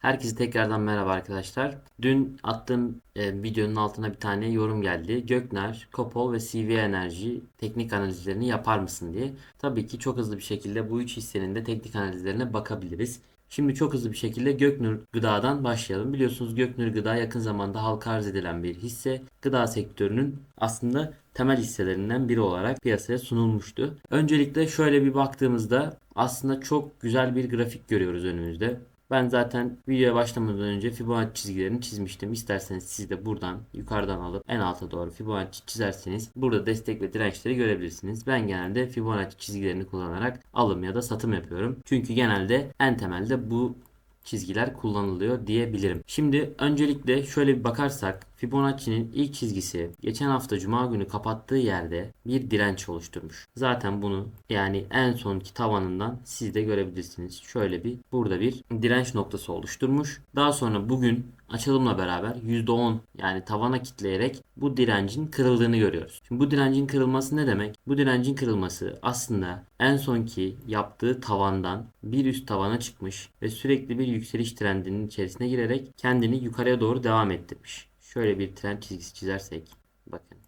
Herkese tekrardan merhaba arkadaşlar. Dün attığım e, videonun altına bir tane yorum geldi. Gökner, Kopol ve CV Enerji teknik analizlerini yapar mısın diye. Tabii ki çok hızlı bir şekilde bu üç hissenin de teknik analizlerine bakabiliriz. Şimdi çok hızlı bir şekilde Göknur Gıda'dan başlayalım. Biliyorsunuz Göknur Gıda yakın zamanda halka arz edilen bir hisse. Gıda sektörünün aslında temel hisselerinden biri olarak piyasaya sunulmuştu. Öncelikle şöyle bir baktığımızda aslında çok güzel bir grafik görüyoruz önümüzde. Ben zaten videoya başlamadan önce Fibonacci çizgilerini çizmiştim. İsterseniz siz de buradan yukarıdan alıp en alta doğru Fibonacci çizerseniz burada destek ve dirençleri görebilirsiniz. Ben genelde Fibonacci çizgilerini kullanarak alım ya da satım yapıyorum. Çünkü genelde en temelde bu çizgiler kullanılıyor diyebilirim. Şimdi öncelikle şöyle bir bakarsak Fibonacci'nin ilk çizgisi geçen hafta cuma günü kapattığı yerde bir direnç oluşturmuş. Zaten bunu yani en sonki tavanından siz de görebilirsiniz. Şöyle bir burada bir direnç noktası oluşturmuş. Daha sonra bugün açılımla beraber %10 yani tavana kitleyerek bu direncin kırıldığını görüyoruz. Şimdi bu direncin kırılması ne demek? Bu direncin kırılması aslında en sonki yaptığı tavandan bir üst tavana çıkmış ve sürekli bir yükseliş trendinin içerisine girerek kendini yukarıya doğru devam ettirmiş. Şöyle bir trend çizgisi çizersek bakın.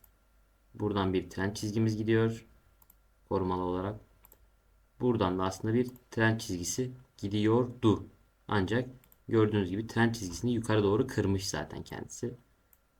Buradan bir trend çizgimiz gidiyor. Korumalı olarak. Buradan da aslında bir trend çizgisi gidiyordu. Ancak gördüğünüz gibi trend çizgisini yukarı doğru kırmış zaten kendisi.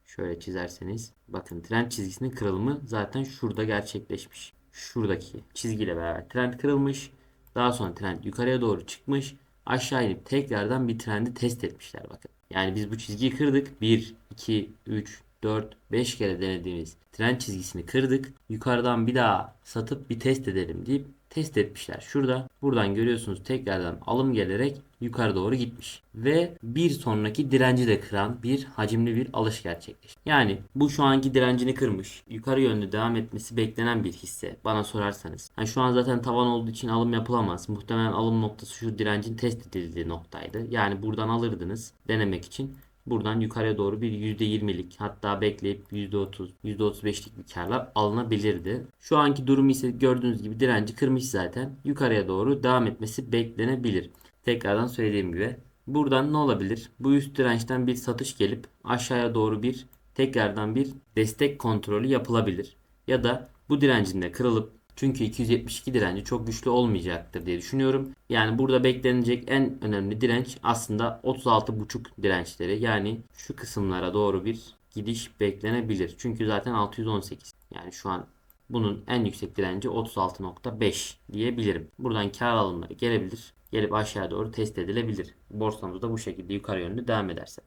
Şöyle çizerseniz bakın trend çizgisinin kırılımı zaten şurada gerçekleşmiş. Şuradaki çizgiyle beraber trend kırılmış. Daha sonra trend yukarıya doğru çıkmış. Aşağı inip tekrardan bir trendi test etmişler bakın. Yani biz bu çizgiyi kırdık. 1, 2, 3, 4, 5 kere denediğimiz trend çizgisini kırdık. Yukarıdan bir daha satıp bir test edelim deyip test etmişler. Şurada buradan görüyorsunuz tekrardan alım gelerek yukarı doğru gitmiş. Ve bir sonraki direnci de kıran bir hacimli bir alış gerçekleşti. Yani bu şu anki direncini kırmış. Yukarı yönlü devam etmesi beklenen bir hisse bana sorarsanız. Yani şu an zaten tavan olduğu için alım yapılamaz. Muhtemelen alım noktası şu direncin test edildiği noktaydı. Yani buradan alırdınız denemek için. Buradan yukarıya doğru bir %20'lik hatta bekleyip %30, %35'lik bir karlar alınabilirdi. Şu anki durum ise gördüğünüz gibi direnci kırmış zaten. Yukarıya doğru devam etmesi beklenebilir. Tekrardan söylediğim gibi. Buradan ne olabilir? Bu üst dirençten bir satış gelip aşağıya doğru bir tekrardan bir destek kontrolü yapılabilir. Ya da bu direncin de kırılıp çünkü 272 direnci çok güçlü olmayacaktır diye düşünüyorum. Yani burada beklenecek en önemli direnç aslında 36.5 dirençleri. Yani şu kısımlara doğru bir gidiş beklenebilir. Çünkü zaten 618. Yani şu an bunun en yüksek direnci 36.5 diyebilirim. Buradan kar alımları gelebilir. Gelip aşağı doğru test edilebilir. Borsamız da bu şekilde yukarı yönlü devam ederse.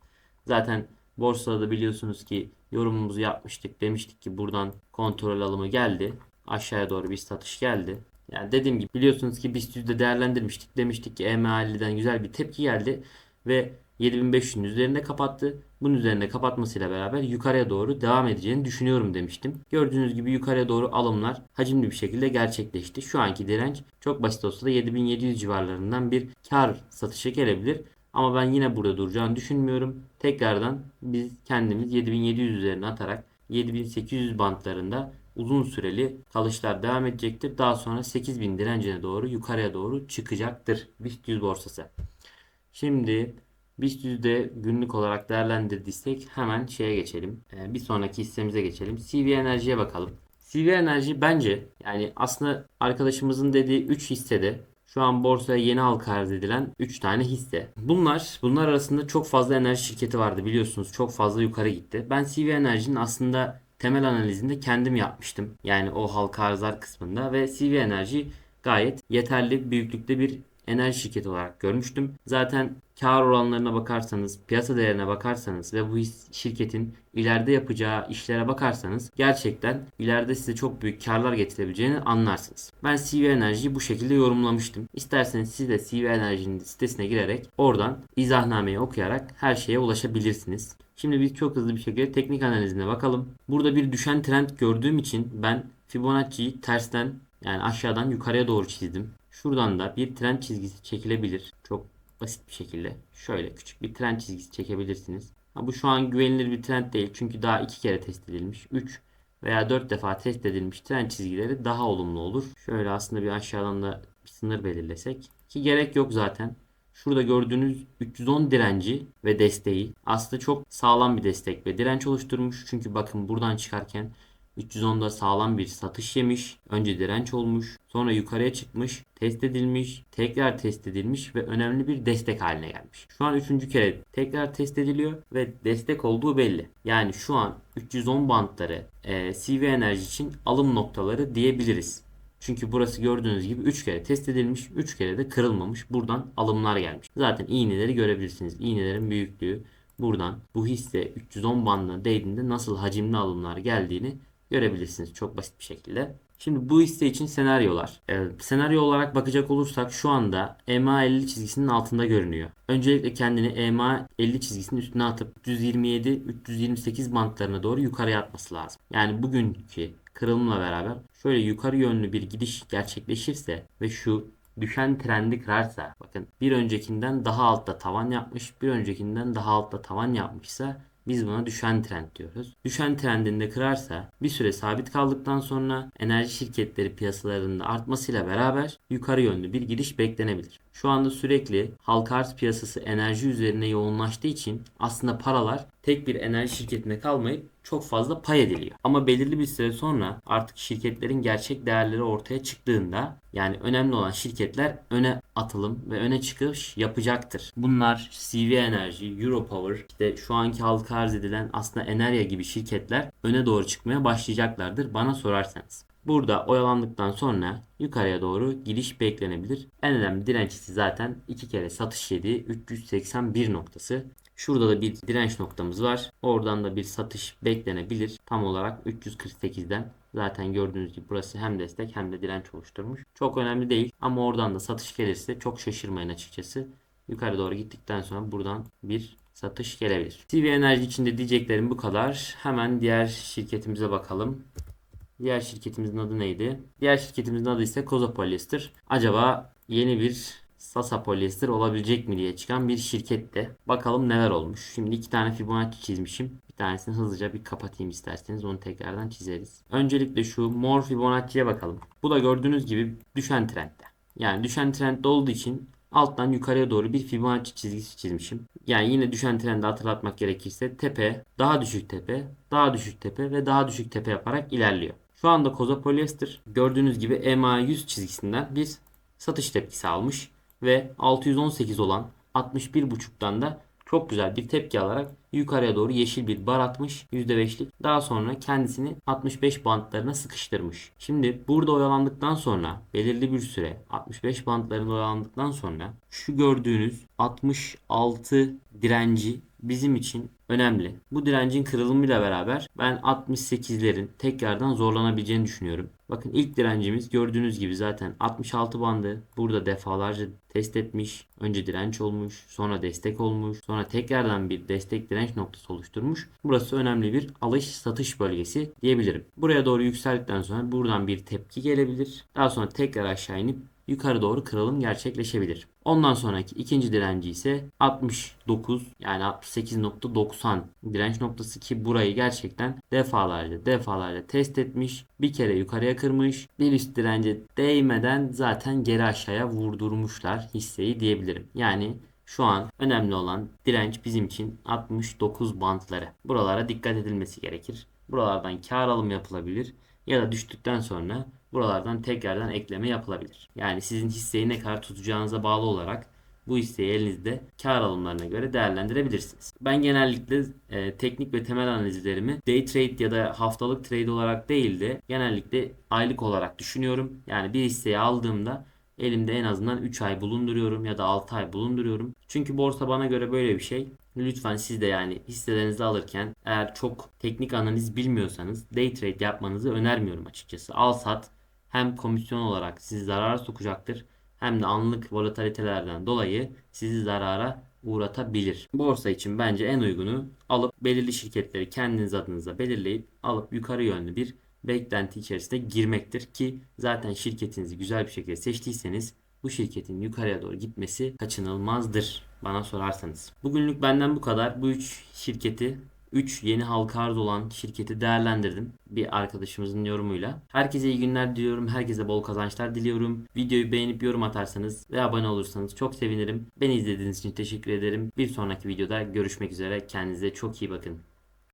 Zaten borsada da biliyorsunuz ki yorumumuzu yapmıştık. Demiştik ki buradan kontrol alımı geldi aşağıya doğru bir satış geldi. Yani dediğim gibi biliyorsunuz ki BIST yüzde değerlendirmiştik. Demiştik ki EMA'liden güzel bir tepki geldi ve 7500'ün üzerinde kapattı. Bunun üzerinde kapatmasıyla beraber yukarıya doğru devam edeceğini düşünüyorum demiştim. Gördüğünüz gibi yukarıya doğru alımlar hacimli bir şekilde gerçekleşti. Şu anki direnç çok basit olsa da 7700 civarlarından bir kar satışı gelebilir. Ama ben yine burada duracağını düşünmüyorum. Tekrardan biz kendimiz 7700 üzerine atarak 7800 bantlarında uzun süreli kalışlar devam edecektir. Daha sonra 8000 direncine doğru yukarıya doğru çıkacaktır BIST 100 borsası. Şimdi BIST 100'de günlük olarak değerlendirdiysek hemen şeye geçelim. Ee, bir sonraki hissemize geçelim. CV Enerji'ye bakalım. CV Enerji bence yani aslında arkadaşımızın dediği 3 hissede şu an borsaya yeni halka arz edilen 3 tane hisse. Bunlar bunlar arasında çok fazla enerji şirketi vardı biliyorsunuz. Çok fazla yukarı gitti. Ben CV Enerji'nin aslında temel analizinde kendim yapmıştım. Yani o halka arzlar kısmında ve CV Enerji gayet yeterli büyüklükte bir enerji şirketi olarak görmüştüm. Zaten kar oranlarına bakarsanız, piyasa değerine bakarsanız ve bu şirketin ileride yapacağı işlere bakarsanız gerçekten ileride size çok büyük karlar getirebileceğini anlarsınız. Ben CV Enerji'yi bu şekilde yorumlamıştım. İsterseniz siz de CV Enerji'nin sitesine girerek oradan izahnameyi okuyarak her şeye ulaşabilirsiniz. Şimdi biz çok hızlı bir şekilde teknik analizine bakalım. Burada bir düşen trend gördüğüm için ben Fibonacci'yi tersten yani aşağıdan yukarıya doğru çizdim. Şuradan da bir trend çizgisi çekilebilir. Çok basit bir şekilde. Şöyle küçük bir trend çizgisi çekebilirsiniz. Ha, bu şu an güvenilir bir trend değil. Çünkü daha iki kere test edilmiş. 3 veya 4 defa test edilmiş trend çizgileri daha olumlu olur. Şöyle aslında bir aşağıdan da bir sınır belirlesek. Ki gerek yok zaten. Şurada gördüğünüz 310 direnci ve desteği aslında çok sağlam bir destek ve direnç oluşturmuş. Çünkü bakın buradan çıkarken 310'da sağlam bir satış yemiş. Önce direnç olmuş. Sonra yukarıya çıkmış. Test edilmiş. Tekrar test edilmiş ve önemli bir destek haline gelmiş. Şu an üçüncü kere tekrar test ediliyor ve destek olduğu belli. Yani şu an 310 bantları e, CV enerji için alım noktaları diyebiliriz. Çünkü burası gördüğünüz gibi 3 kere test edilmiş, 3 kere de kırılmamış. Buradan alımlar gelmiş. Zaten iğneleri görebilirsiniz. İğnelerin büyüklüğü buradan bu hisse 310 bandına değdiğinde nasıl hacimli alımlar geldiğini görebilirsiniz çok basit bir şekilde. Şimdi bu hisse için senaryolar. Ee, senaryo olarak bakacak olursak şu anda EMA 50 çizgisinin altında görünüyor. Öncelikle kendini EMA 50 çizgisinin üstüne atıp 327-328 bantlarına doğru yukarıya atması lazım. Yani bugünkü kırılımla beraber şöyle yukarı yönlü bir gidiş gerçekleşirse ve şu düşen trendi kırarsa bakın bir öncekinden daha altta tavan yapmış bir öncekinden daha altta tavan yapmışsa biz buna düşen trend diyoruz. Düşen trendinde kırarsa bir süre sabit kaldıktan sonra enerji şirketleri piyasalarında artmasıyla beraber yukarı yönlü bir gidiş beklenebilir. Şu anda sürekli halka arz piyasası enerji üzerine yoğunlaştığı için aslında paralar tek bir enerji şirketine kalmayıp çok fazla pay ediliyor. Ama belirli bir süre sonra artık şirketlerin gerçek değerleri ortaya çıktığında yani önemli olan şirketler öne atılım ve öne çıkış yapacaktır. Bunlar CV Enerji, Europower, işte şu anki halka arz edilen aslında Enerya gibi şirketler öne doğru çıkmaya başlayacaklardır bana sorarsanız. Burada oyalandıktan sonra yukarıya doğru gidiş beklenebilir. En önemli dirençlisi zaten iki kere satış yediği 381 noktası. Şurada da bir direnç noktamız var. Oradan da bir satış beklenebilir. Tam olarak 348'den. Zaten gördüğünüz gibi burası hem destek hem de direnç oluşturmuş. Çok önemli değil ama oradan da satış gelirse çok şaşırmayın açıkçası. Yukarı doğru gittikten sonra buradan bir satış gelebilir. CV Enerji için de diyeceklerim bu kadar. Hemen diğer şirketimize bakalım. Diğer şirketimizin adı neydi? Diğer şirketimizin adı ise Koza Polyester. Acaba yeni bir Sasa Polyester olabilecek mi diye çıkan bir şirkette. Bakalım neler olmuş. Şimdi iki tane Fibonacci çizmişim. Bir tanesini hızlıca bir kapatayım isterseniz. Onu tekrardan çizeriz. Öncelikle şu mor Fibonacci'ye bakalım. Bu da gördüğünüz gibi düşen trendde. Yani düşen trendde olduğu için alttan yukarıya doğru bir Fibonacci çizgisi çizmişim. Yani yine düşen trendi hatırlatmak gerekirse tepe, daha düşük tepe, daha düşük tepe ve daha düşük tepe yaparak ilerliyor. Şu anda Koza Polyester gördüğünüz gibi EMA 100 çizgisinden bir satış tepkisi almış ve 618 olan 61.5'tan da çok güzel bir tepki alarak yukarıya doğru yeşil bir bar atmış %5'lik. Daha sonra kendisini 65 bantlarına sıkıştırmış. Şimdi burada oyalandıktan sonra belirli bir süre 65 bantlarında oyalandıktan sonra şu gördüğünüz 66 direnci bizim için önemli. Bu direncin kırılımıyla beraber ben 68'lerin tekrardan zorlanabileceğini düşünüyorum. Bakın ilk direncimiz gördüğünüz gibi zaten 66 bandı. Burada defalarca test etmiş. Önce direnç olmuş, sonra destek olmuş, sonra tekrardan bir destek direnç noktası oluşturmuş. Burası önemli bir alış satış bölgesi diyebilirim. Buraya doğru yükseldikten sonra buradan bir tepki gelebilir. Daha sonra tekrar aşağı inip yukarı doğru kırılım gerçekleşebilir. Ondan sonraki ikinci direnci ise 69 yani 68.90 direnç noktası ki burayı gerçekten defalarca defalarca test etmiş. Bir kere yukarıya kırmış. Bir üst dirence değmeden zaten geri aşağıya vurdurmuşlar hisseyi diyebilirim. Yani şu an önemli olan direnç bizim için 69 bantları. Buralara dikkat edilmesi gerekir. Buralardan kar alım yapılabilir ya da düştükten sonra buralardan tekrardan ekleme yapılabilir. Yani sizin hisseyi ne kadar tutacağınıza bağlı olarak bu hisseyi elinizde kar alımlarına göre değerlendirebilirsiniz. Ben genellikle e, teknik ve temel analizlerimi day trade ya da haftalık trade olarak değil de genellikle aylık olarak düşünüyorum. Yani bir hisseyi aldığımda elimde en azından 3 ay bulunduruyorum ya da 6 ay bulunduruyorum. Çünkü borsa bana göre böyle bir şey. Lütfen siz de yani hisselerinizi alırken eğer çok teknik analiz bilmiyorsanız day trade yapmanızı önermiyorum açıkçası. Al sat hem komisyon olarak sizi zarara sokacaktır hem de anlık volatilitelerden dolayı sizi zarara uğratabilir. Borsa için bence en uygunu alıp belirli şirketleri kendiniz adınıza belirleyip alıp yukarı yönlü bir beklenti içerisine girmektir ki zaten şirketinizi güzel bir şekilde seçtiyseniz bu şirketin yukarıya doğru gitmesi kaçınılmazdır bana sorarsanız. Bugünlük benden bu kadar. Bu üç şirketi 3 yeni halka arz olan şirketi değerlendirdim. Bir arkadaşımızın yorumuyla. Herkese iyi günler diliyorum. Herkese bol kazançlar diliyorum. Videoyu beğenip yorum atarsanız ve abone olursanız çok sevinirim. Beni izlediğiniz için teşekkür ederim. Bir sonraki videoda görüşmek üzere. Kendinize çok iyi bakın.